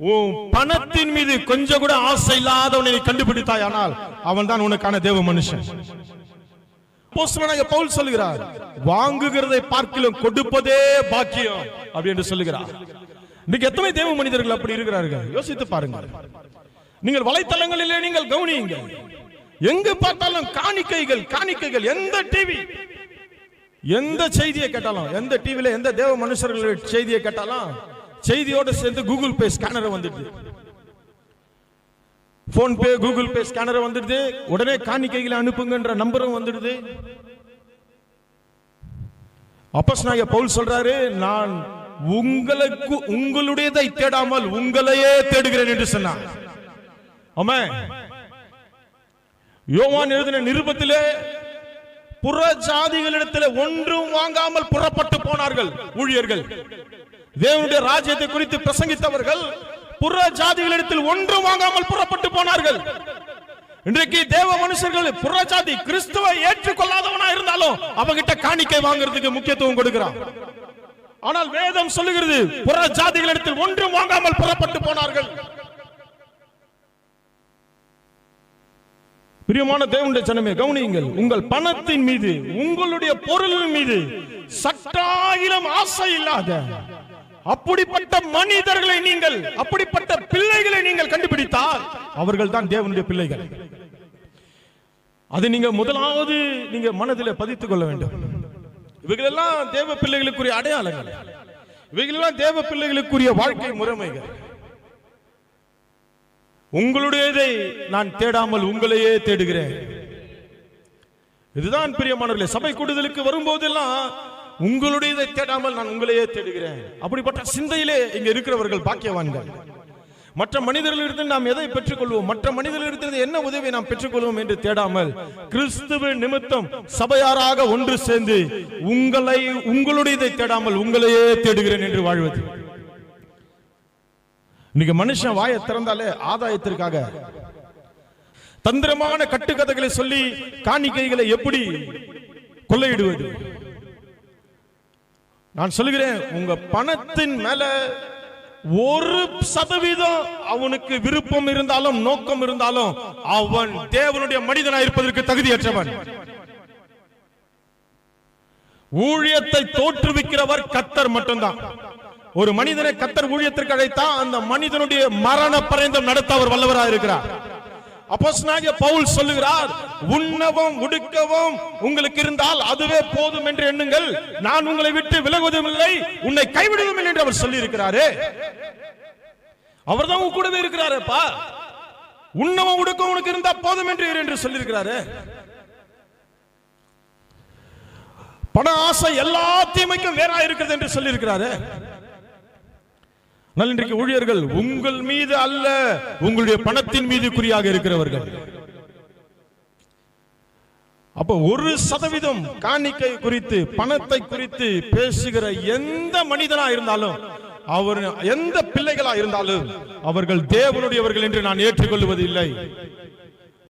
உன் பணத்தின் மீது கொஞ்சம் கூட ஆசை இல்லாதவனை நீ கண்டுபிடித்தாயானால் அவன் தான் உனக்கான தேவ மனுஷன். பவுல் சொல்லுகிறார் வாங்குகிறதை பார்க்கிலும் கொடுப்பதே பாக்கியம் அப்படி என்று சொல்லுகிறார். இன்னைக்கு எத்தனை தேவ மனிதர்கள் அப்படி இருக்கிறார்கள்? யோசித்து பாருங்கள். நீங்கள் வலைத்தளங்களிலே நீங்கள் கவனியுங்கள். எங்கு பார்த்தாலும் காணிக்கைகள் காணிக்கைகள் எந்த டிவி எந்த செய்தியை கேட்டாலும் எந்த டிவில எந்த தேவ மனுஷர்களுடைய செய்தியை கேட்டாலும் செய்தியோட சேர்ந்து கூகுள் பே ஸ்கேனர் வந்துடுது. PhonePe Google Pay scanner வந்துடுது. உடனே காணிக்கைகளை அனுப்புங்கன்ற நம்பரும் வந்துடுது. அப்பஸ் நாய பவுல் சொல்றாரு நான் உங்களுக்கு உங்களுடையதை தேடாமல் உங்களையே தேடுகிறேன் என்று சொன்னார். ஆமா யோவான் எழுதின நிருபத்திலே புற ஜாதிகளிடத்தில் ஒன்றும் வாங்காமல் புறப்பட்டு போனார்கள் ஊழியர்கள். தேவனுடைய ராஜ்யத்தை குறித்து பிரசங்கித்தவர்கள் புற ஜாதிகளிடத்தில் ஒன்றும் வாங்காமல் புறப்பட்டு போனார்கள். இன்றைக்கு தேவ மனுஷர்கள் புற ஜாதி கிறிஸ்துவை ஏற்றுக்கொள்ளாதவனா இருந்தாலும் அவகிட்ட காணிக்கை வாங்குறதுக்கு முக்கியத்துவம் கொடுக்கிறான். ஆனால் வேதம் சொல்லுகிறது புற ஜாதிகளிடத்தில் ஒன்றும் வாங்காமல் புறப்பட்டு போனார்கள் பிரியமான தேவனுடைய சனமே கவனியுங்கள். உங்கள் பணத்தின் மீது உங்களுடைய பொருளின் மீது சட்டாயிலும் ஆசை இல்லாத அப்படிப்பட்ட மனிதர்களை நீங்கள் அப்படிப்பட்ட பிள்ளைகளை நீங்கள் கண்டுபிடித்தால் அவர்கள் தான் தேவனுடைய பிள்ளைகள். அது நீங்க முதலாவது நீங்க மனதில் பதித்துக் கொள்ள வேண்டும். இவைகளெல்லாம் தேவ பிள்ளைகளுக்குரிய அடையாளங்கள். இவைகளெல்லாம் தேவ பிள்ளைகளுக்குரிய வாழ்க்கை முறைமைகள். உங்களுடையதை நான் தேடாமல் உங்களையே தேடுகிறேன். இதுதான் பிரியமானவர்களே சபை கூடுதலுக்கு வரும்போதெல்லாம் உங்களுடையதை தேடாமல் நான் உங்களையே தேடுகிறேன். அப்படிப்பட்ட சிந்தையிலே இங்க இருக்கிறவர்கள் பாக்கியவான்கள். மற்ற மனிதர்களிடத்து நாம் எதை பெற்றுக்கொள்வோம்? மற்ற மனிதர்களிடத்திலிருந்து என்ன உதவியை நாம் பெற்றுக்கொள்வோம் என்று தேடாமல் கிறிஸ்துவ நிமித்தம் சபையாராக ஒன்று சேர்ந்து உங்களை உங்களுடையதை தேடாமல் உங்களையே தேடுகிறேன் என்று வாழ்வது. இன்னைக்கு மனுஷன் வாயை திறந்தாலே ஆதாயத்திற்காக. தந்திரமான கட்டுக்கதைகளை சொல்லி காணிக்கைகளை எப்படி கொள்ளையிடுவது? நான் சொல்லுகிறேன் உங்க பணத்தின் மேல ஒரு சதவீதம் அவனுக்கு விருப்பம் இருந்தாலும் நோக்கம் இருந்தாலும் அவன் தேவனுடைய மனிதனா இருப்பதற்கு தகுதியற்றவன். ஊழியத்தை தோற்றுவிக்கிறவர் கத்தர் மட்டும்தான். ஒரு மனிதனை கத்தர் ஊழியத்திற்கு அழைத்தா அந்த மனிதனுடைய மரண பரேந்தம் நடத்த அவர் வல்லவராக இருக்கிறார். அப்போஸ்னாகிய பவுல் சொல்லுகிறார் உண்ணவும் உடுக்கவும் உங்களுக்கு இருந்தால் அதுவே போதும் என்று எண்ணுங்கள். நான் உங்களை விட்டு விலகுவதும் இல்லை உன்னை கைவிடுவதும் இல்லை என்று அவர் சொல்லி இருக்கிறாரு அவர் தான் உன் கூடவே இருக்கிறாருப்பா. உண்ணவும் உடுக்கவும் உனக்கு இருந்தா போதும் என்று என்று சொல்லி இருக்கிறாரு பண ஆசை எல்லாத்தையும் வேறா இருக்கிறது என்று சொல்லி இருக்கிறாரு ஆனால் இன்றைக்கு ஊழியர்கள் உங்கள் மீது அல்ல உங்களுடைய பணத்தின் மீது குறியாக இருக்கிறவர்கள். அப்ப ஒரு சதவீதம் காணிக்கை குறித்து பணத்தை குறித்து பேசுகிற எந்த மனிதனா இருந்தாலும் அவர் எந்த பிள்ளைகளா இருந்தாலும் அவர்கள் தேவனுடையவர்கள் என்று நான் ஏற்றுக்கொள்வது இல்லை